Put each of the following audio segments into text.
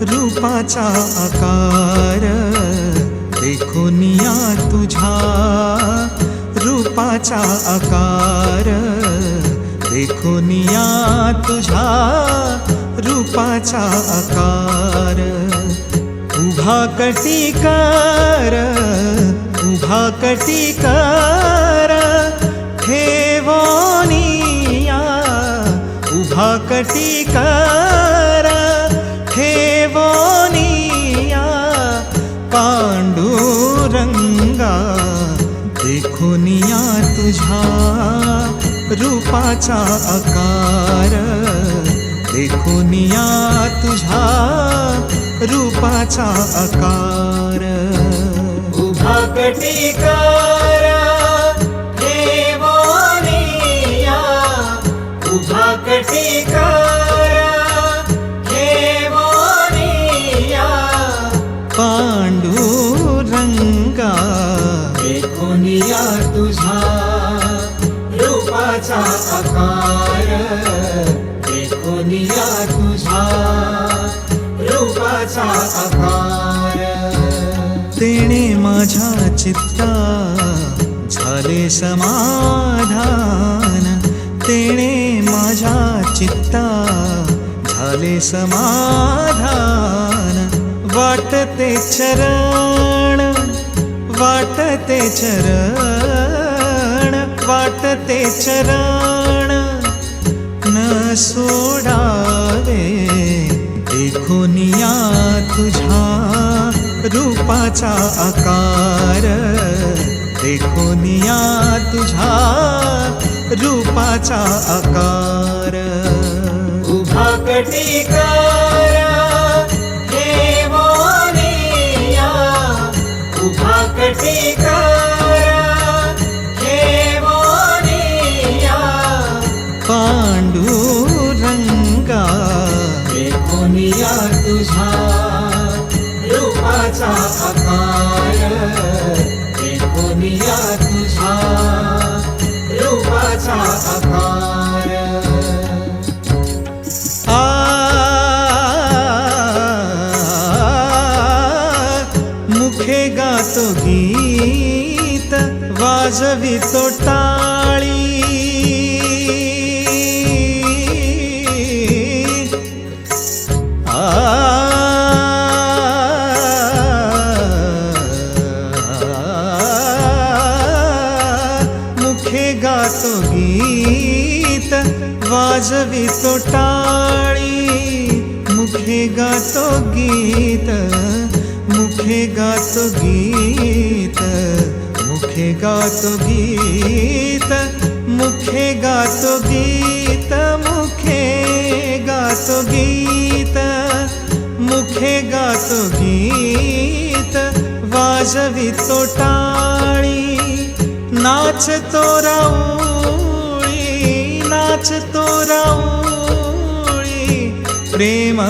रूपाचा आकार. देखून या तुझ्या रूपाचा आकार. देखून या तुझ्या रूपाचा आकार. उभा कटिकार उभा कटिकार. ठेवोनिया उभा कटिकार. या तुझ्या रूपाचा आकार. देखून या तुझ्या रूपाचा आकार. उभा कटिकार ठेवोनिया उभा कटिकार ठेवोनिया पांडुरंगा. देखोनिया तुझा रूपाचा आकार देखोनिया तुझा रूपाचा आकार. तेने माझ्या चित्ता झाले समाधान. तेने माझ्या चित्ता झाले समाधान. वाटते चरण वाटते चरण. वाटते चरण न सोडावे. देखून या तुझ्या रूपाचा आकार. देखून या तुझ्या रूपाचा आकार. उभा कटिकार रूपाचा आ मुखे गातो गीत वाजवितो टाळी. मुखे गातो गीत वाजवितो टाळी मुखे गातो गीत मुखे गातो गीत मुखे गातो गीत मुखे गातो गीत मुखे गातो गीत मुखे गातो गीत वाजवितो टाळी नाच तो राऊळी त्याच तो राऊळी प्रेम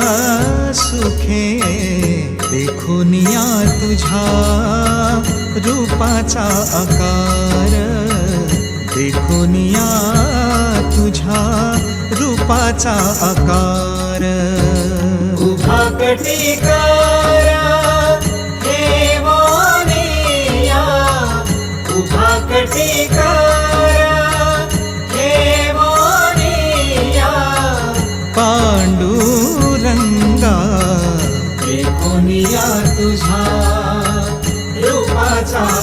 सुखे देखून या तुझ्या रूपाचा आकार. देखून या तुझ्या रूपाचा आकार. उभा कटिकार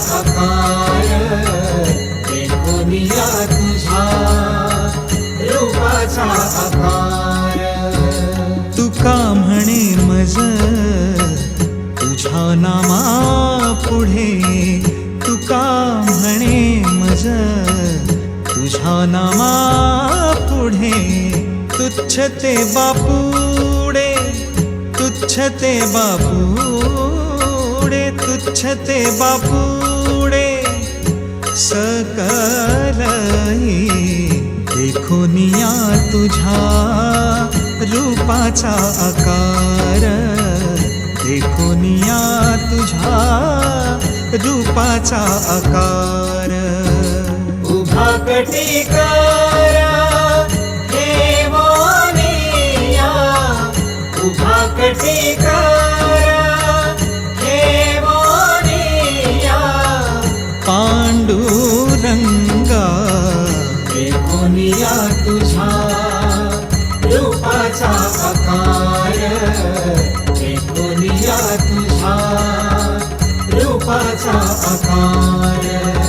अपार आकार तुझा रूपाचा अपार तुका म्हणे मज तुझ्या नामा पुढे तुका म्हणे मज तुझ्या नामा पुढे तुच्छ ते बापुडे तुच्छ ते बापू छते बापुडे सकलई देखोनिया तुझ्या रूपाचा आकार. देखोनिया तुझ्या रूपाचा आकार. उभा कटिकार हे उभा कटिकार तुझा रूपाचा आकार. देखोनिया तुझा रूपाचा आकार.